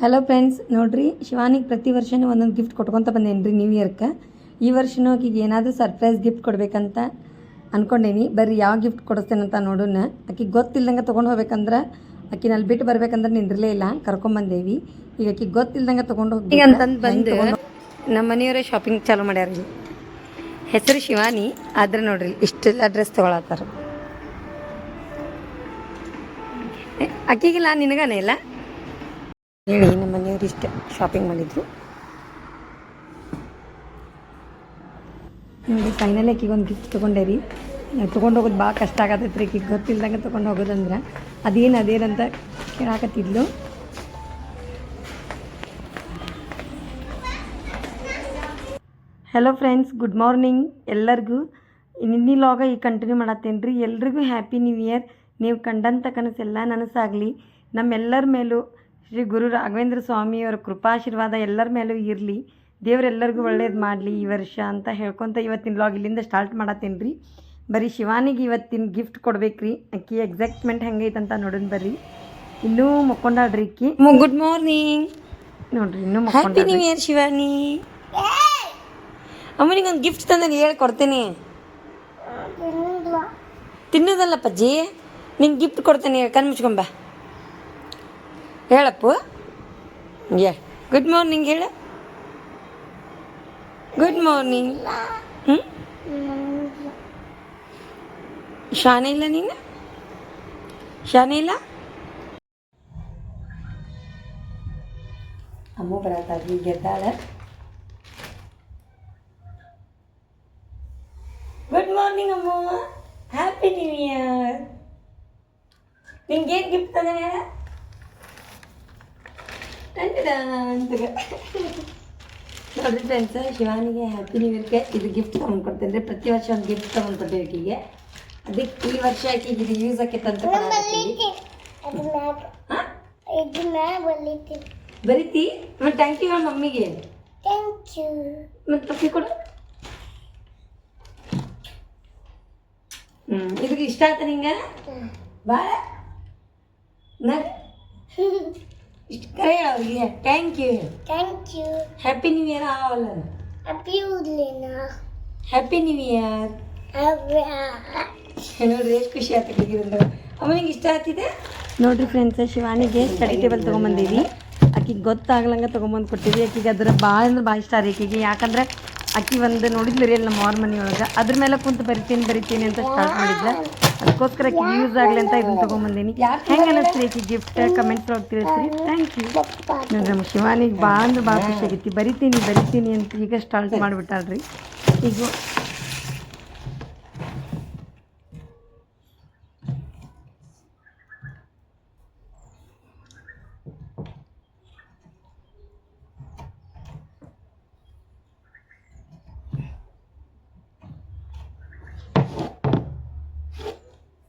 Hello friends ನೋಡ್ರಿ ಶಿವಾನಿಗೆ ಪ್ರತಿ ವರ್ಷನೂ ಒಂದೊಂದು ಗಿಫ್ಟ್ ಕೊಟ್ಕೊತ ಬಂದೇನಿ ರೀ ನ್ಯೂ ಇಯರ್ಗೆ ಈ ವರ್ಷನೂ ಆಕೆಗೆ ಏನಾದರೂ ಸರ್ಪ್ರೈಸ್ ಗಿಫ್ಟ್ ಕೊಡಬೇಕಂತ ಅಂದ್ಕೊಂಡೇನಿ ಬರ್ರಿ ಯಾವ ಗಿಫ್ಟ್ ಕೊಡಿಸ್ತೇನಂತ ನೋಡೋಣ. ಆಕೆಗೆ ಗೊತ್ತಿಲ್ದಂಗೆ ತೊಗೊಂಡು ಹೋಗ್ಬೇಕಂದ್ರೆ ಆಕಿನ ಅಲ್ಲಿ ಬಿಟ್ಟು ಬರ್ಬೇಕಂದ್ರೆ ನಿಂದಿರಲೇ ಇಲ್ಲ ಕರ್ಕೊಂಬಂದೇವಿ ಈಗ ಆಕಿಗೆ ಗೊತ್ತಿಲ್ಲದಂಗೆ ತೊಗೊಂಡು ಹೋಗಿ ಅಂತಂದು ಬಂದು ನಮ್ಮ ಮನೆಯವರೇ ಶಾಪಿಂಗ್ ಚಾಲೂ ಮಾಡ್ಯಾರ ರೀ ಹೆಸರು ಶಿವಾನಿ ಆದ್ರೆ ನೋಡ್ರಿ ಇಷ್ಟೆಲ್ಲ ಡ್ರೆಸ್ ತೊಗೊಳತ್ತಾರ. ಅಕ್ಕಿಗಿಲ್ಲ ನಿನಗನೇ ಇಲ್ಲ? ಹೇಳಿ, ನಮ್ಮ ಮನೆಯವರು ಇಷ್ಟ. ಶಾಪಿಂಗ್ ಮಾಡಿದ್ರು. ನೋಡಿ ಫೈನಲ್ ಒಂದು ಗಿಫ್ಟ್ ತೊಗೊಂಡೆ ರೀ. ತೊಗೊಂಡು ಹೋಗೋದು ಭಾಳ ಕಷ್ಟ ಆಗತ್ತೈತೆ ರೀ. ಆಕಿಗೆ ಗೊತ್ತಿಲ್ದಂಗೆ ತೊಗೊಂಡು ಹೋಗೋದಂದ್ರೆ. ಅದೇನು ಅದೇನಂತ ಕೇಳಾಕತ್ತಿದ್ಲು. ಹಲೋ ಫ್ರೆಂಡ್ಸ್ ಗುಡ್ ಮಾರ್ನಿಂಗ್ ಎಲ್ಲರಿಗೂ. ನಿನ್ನೆ ಲಾಗ ಈಗ ಕಂಟಿನ್ಯೂ ಮಾಡತ್ತೇನೆ ರೀ. ಎಲ್ರಿಗೂ ಹ್ಯಾಪಿ ನ್ಯೂ ಇಯರ್ ನೀವು ಕಂಡಂಥ ಕನಸೆಲ್ಲ ನನಸಾಗಲಿ. ನಮ್ಮೆಲ್ಲರ ಮೇಲೂ ಶ್ರೀ ಗುರು ರಾಘವೇಂದ್ರ ಸ್ವಾಮಿಯವರ ಕೃಪಾಶೀರ್ವಾದ ಎಲ್ಲರ ಮೇಲೂ ಇರಲಿ. ದೇವರೆಲ್ಲರಿಗೂ ಒಳ್ಳೇದು ಮಾಡಲಿ ಈ ವರ್ಷ ಅಂತ ಹೇಳ್ಕೊತ ಇವತ್ತಿನ ಲಾಗ್ ಇಲ್ಲಿಂದ ಸ್ಟಾರ್ಟ್ ಮಾಡತ್ತೇನೆ ರೀ. ಬರೀ ಶಿವಾನಿಗೆ ಇವತ್ತಿನ ಗಿಫ್ಟ್ ಕೊಡ್ಬೇಕ್ರಿ. ಅಕ್ಕಿ ಎಕ್ಸಾಕ್ಟ್ಮೆಂಟ್ ಹೆಂಗೈತೆ ಅಂತ ನೋಡೋಣ ಬರ್ರಿ. ಇನ್ನೂ ಮಕ್ಕೊಂಡಾಡ್ರಿ ಅಕ್ಕಿ. ಗುಡ್ ಮಾರ್ನಿಂಗ್ ನೋಡ್ರಿ ಇನ್ನೂ ಹ್ಯಾಪಿ ನ್ಯೂ ಇಯರ್ ಶಿವಾನಿ. ಅಮ್ಮನಿಗೆ ಒಂದು ಗಿಫ್ಟ್ ತಂದ್ರೆ ಹೇಳಿ ಕೊಡ್ತೀನಿ. ತಿನ್ನೋದಲ್ಲ. ಪಜ್ಜಿ ನಿಂಗೆ ಗಿಫ್ಟ್ ಕೊಡ್ತೇನೆ ಕಣ್ ಮುಚ್ಕೊಂಬ ಹೇಳಪ್ಪು? ಯಾ ಗುಡ್ ಮಾರ್ನಿಂಗ್ ಹೇಳ. ಗುಡ್ ಮಾರ್ನಿಂಗ್ ಹ್ಞೂ ಶಾನೆ ಇಲ್ಲ ನೀನು? ಶಾನೆ ಇಲ್ಲ? ಅಮ್ಮ ಬರತ್ತಾಗಿ ಗೆದ್ದಾಳೆ. ಗುಡ್ ಮಾರ್ನಿಂಗ್ ಅಮ್ಮ. ಹ್ಯಾಪಿ ನ್ಯೂ ಇಯರ್ ನಿಂಗೇನು ಗಿಫ್ಟ್ ಅದ ಹೇಳ? ನೋಡ್ರಿ ಫ್ರೆಂಡ್ಸ್ ಶಿವಾನಿಗೆ ಹ್ಯಾಪಿ ನ್ಯೂ ಇಯರ್ಗೆ ಇದು ಗಿಫ್ಟ್ ತೊಗೊಂಡು ಕೊಡ್ತೇನೆ ಪ್ರತಿ ವರ್ಷ ಒಂದು ಗಿಫ್ಟ್ ತೊಗೊಂಡು ಕೊಡ್ತೇವೆ ಆಕಿಗೆ ಅದಕ್ಕೆ ಈ ವರ್ಷ ಆಕಿಗೆ ಇದು ಯೂಸ್ ಆಕೈತೆ ಅಂತ ಬರೀತಿ ಮತ್ತೆ ಥ್ಯಾಂಕ್ ಯು ಮಮ್ಮಿಗೆ ಥ್ಯಾಂಕ್ ಯು ಮತ್ತೆ ಪಪ್ಪಿ ಕೊಡು ಹ್ಞೂ ಇದಕ್ಕೆ ಇಷ್ಟ ಆಯ್ತಾ ನಿಂಗೆ ಭಾಳ ಇಷ್ಟು ಕರೆ ಅವ್ರಿಗೆ. Thank you thank you happy new year all happy ಉದ್ಲೇನಾ happy new year ನೋಡ್ರಿ ಎಷ್ಟು ಖುಷಿ ಆಗ್ತದೆ ಅಂದ್ರೆ ಅಮ್ಮನಿಗೆ ಇಷ್ಟ ಆಗ್ತಿದೆ? ನೋಡ್ರಿ ಫ್ರೆಂಡ್ಸ್ ಶಿವಾನಿಗೆ ಸ್ಟಡಿ ಟೇಬಲ್ ತೊಗೊಂಬಂದೀವಿ ಆಕಿಗೆ ಗೊತ್ತಾಗ್ಲಂಗೆ ತೊಗೊಂಬಂದು ಕೊಟ್ಟಿವಿ ಆಕಿಗೆ ಅದ್ರ ಭಾಳ ಅಂದ್ರೆ ಭಾಳ ಇಷ್ಟ ರೀ. ಆಕಿಗೆ ಯಾಕಂದ್ರೆ ಆಕಿ ಒಂದು ನೋಡಿದ್ಲು ರೀ ನಮ್ಮ ಅವ್ರ ಮನೆಯೊಳಗೆ ಅದ್ರ ಮೇಲೆ ಕುಂತು ಬರಿತೀನಿ ಬರಿತೀನಿ ಅಂತ ಸ್ಟಾರ್ಟ್ ಮಾಡಿದ್ಲ. ಅದಕ್ಕೋಸ್ಕರ ಅಕ್ಕಿ ಯೂಸ್ ಆಗಲಿ ಅಂತ ಇದನ್ನ ತೊಗೊಂಬಂದೀನಿ. ಹೆಂಗೆ ಅನ್ನಿಸ್ರಿ ಆಕಿ ಗಿಫ್ಟ್ ಕಮೆಂಟ್ಸ್ ಒಳಗೆ ತಿಳಿಸ್ರಿ. ಥ್ಯಾಂಕ್ ಯು ನೋಡ್ರಿ ನಮ್ಮ ಶಿವಾನಿಗೆ ಭಾಳ ಅಂದ್ರೆ ಭಾಳ ಖುಷಿ ಆಗೈತಿ. ಬರಿತೀನಿ ಬರಿತೀನಿ ಅಂತ ಈಗ ಸ್ಟಾರ್ಟ್ ಮಾಡಿಬಿಟ್ಟಾಳ್ರಿ. ಈಗ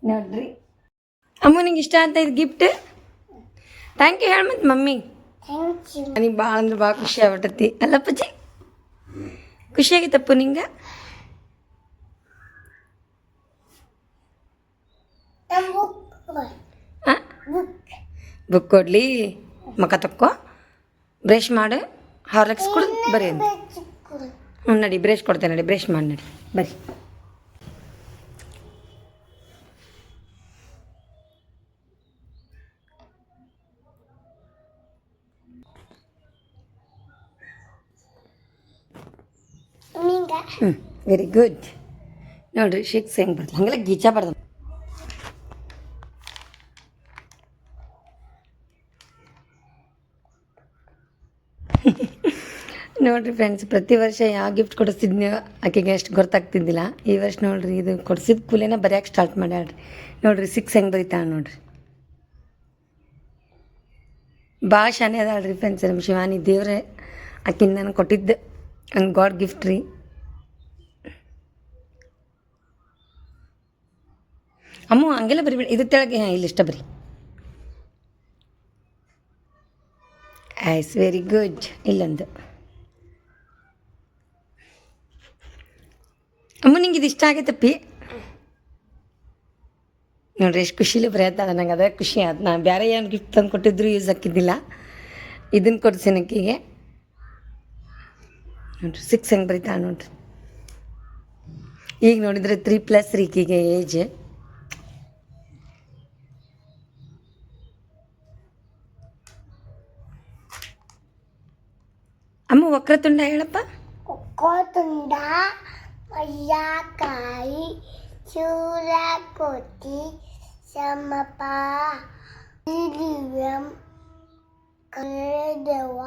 ನೋಡ್ರಿ. ಅಮ್ಮನಿಗೆ ಇಷ್ಟ ಅಂತ ಇದು ಗಿಫ್ಟ್ ಥ್ಯಾಂಕ್ ಯು ಹೇಳಿ ಮತ್ತು ಮಮ್ಮಿ. ನನಗೆ ಭಾಳ ಅಂದ್ರೆ ಭಾಳ ಖುಷಿ ಆಗ್ಬಿಟ್ಟತಿ ಅಲ್ಲ ಪಜ್ಜಿ ಖುಷಿ ಆಗಿತ್ತಪ್ಪ ನಿಂಗೆ? ಬುಕ್ ಕೊಡ್ಲಿ? ಮಕ ತಕ್ಕೋ. ಬ್ರಷ್ ಮಾಡು. ಹಾರ್ಲಿಕ್ಸ್ ಕೊಡು ಬರೀ ಹ್ಞೂ ನಡಿ ಬ್ರಷ್ ಕೊಡ್ತೇನೆ ನಡಿ ಬ್ರಷ್ ಮಾಡಿ ನಡಿ. ಬರ್ರಿ ನಿಂಗ ಹ್ಞೂ ವೆರಿ ಗುಡ್ ನೋಡ್ರಿ ಶಿಕ್ಸ್ ಹೆಂಗೆ ಬರ್ತದೆ ಹಂಗೆಲ್ಲ ಗೀಚ ಬರ್ತದೆ ನೋಡ್ರಿ ಫ್ರೆಂಡ್ಸ್ ಪ್ರತಿ ವರ್ಷ ಯಾವ ಗಿಫ್ಟ್ ಕೊಡಿಸ್ತಿದ್ನಿ ಆಕೆಗೆ ಅಷ್ಟು ಗೊತ್ತಾಗ್ತಿದ್ದಿಲ್ಲ. ಈ ವರ್ಷ ನೋಡ್ರಿ, ಇದು ಕೊಡಿಸಿದ ಕೂಲೇನ ಬರೆಯೋಕೆ ಸ್ಟಾರ್ಟ್ ಮಾಡ್ಯಾಳ್ರಿ. ನೋಡ್ರಿ, ಸಿಕ್ಸ್ ಹೆಂಗೆ ಬರೀತಾಳೆ ನೋಡ್ರಿ. ಭಾಳ ಶಾನೆ ಅದಾಳ್ರಿ ಫ್ರೆಂಡ್ಸ್ ನಮ್ಮ ಶಿವಾನಿ ದೇವ್ರೆ. ಆಕಿನ ನಾನು ಕೊಟ್ಟಿದ್ದೆ ಹಂಗೆ ಗಾಡ್ ಗಿಫ್ಟ್ ರೀ. ಅಮ್ಮ, ಹಂಗೆಲ್ಲ ಬರಿಬೇಡಿ. ಇದು ತೆಳಗೆ, ಹಾಂ, ಇಲ್ಲಿ ಇಷ್ಟ ಬರಿ ಐಸ್ ವೆರಿ ಗುಡ್ ಇಲ್ಲೊಂದು. ಅಮ್ಮ ನಿಂಗೆ ಇದು ಇಷ್ಟ ಆಗೈತಪ್ಪಿ? ನೋಡ್ರಿ, ಎಷ್ಟು ಖುಷಿಲಿ ಬರೆಯತ್ತ. ನಂಗೆ ಅದೇ ಖುಷಿ. ಆಯ್ತು ನಾನು ಬೇರೆ ಏನು ಗಿಫ್ಟ್ ತಂದು ಕೊಟ್ಟಿದ್ರು ಯೂಸ್ ಹಾಕಿದ್ದಿಲ್ಲ. ಇದನ್ನು ಕೊಡ್ಸಿ ನಕ್ಕಿಗೆ ನೋಡ್ರಿ ಸಿಕ್ಸ್ ಹೆಂಗೆ ಬರೀತಾ ನೋಡ್ರಿ. ಈಗ ನೋಡಿದರೆ ತ್ರೀ ಪ್ಲಸ್ ರೀಕಿಗೆ ಏಜ್ ಅಮ್ಮ ವಕ್ರತುಂಡ ಹೇಳಪ್ಪ ಕೊತ್ತುಂಡ ಮಯ್ಯಕಾಯಿ ಚೂರಕೊತ್ತಿ ಸಮಪ ದಿವ್ಯಂ ಕರೆದವ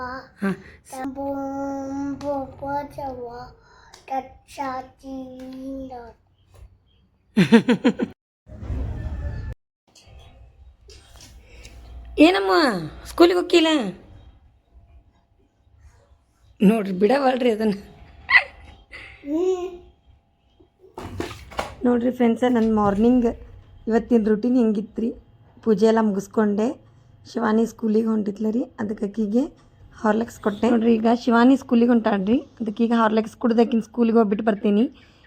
ಹಾಂ ತಂಬುಂಬುಪದವ ತಚ್ಚಾತಿಂದ ಏನಮ್ಮ ಸ್ಕೂಲಿಗೆ ಹೋಗಿಲ್ಲ ನೋಡ್ರಿ ಬಿಡವಲ್ರಿ ಅದನ್ನು. ನೋಡ್ರಿ ಫ್ರೆಂಡ್ಸ ನನ್ನ ಮಾರ್ನಿಂಗ್ ಇವತ್ತಿನ ರೂಟೀನ್ ಹೆಂಗಿತ್ತು ರೀ ಪೂಜೆ ಎಲ್ಲ ಮುಗಿಸ್ಕೊಂಡೆ. ಶಿವಾನಿ ಸ್ಕೂಲಿಗೆ ಹೊಂಟಿತ್ಲ ರೀ ಅದಕ್ಕೆ ಅಕ್ಕಿಗೆ ಹಾರ್ಲೆಕ್ಸ್ ಕೊಟ್ಟೆ. ನೋಡ್ರಿ ಈಗ ಶಿವಾನಿ ಸ್ಕೂಲಿಗೆ ಹೊಂಟಾಡ್ರಿ ಅದಕ್ಕೆ ಈಗ ಹಾರ್ಲೆಕ್ಸ್ ಕುಡ್ದಾಕಿನ ಸ್ಕೂಲಿಗೆ ಹೋಗ್ಬಿಟ್ಟು ಬರ್ತೀನಿ.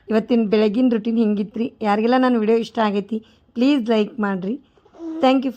ಇವತ್ತಿನ ಬೆಳಗಿನ ರೂಟೀನ್ ಹೆಂಗಿತ್ತು ರೀ ಯಾರಿಗೆಲ್ಲ ನನ್ನ ವಿಡಿಯೋ ಇಷ್ಟ ಆಗೈತಿ ಪ್ಲೀಸ್ ಲೈಕ್ ಮಾಡಿರಿ. Thank you for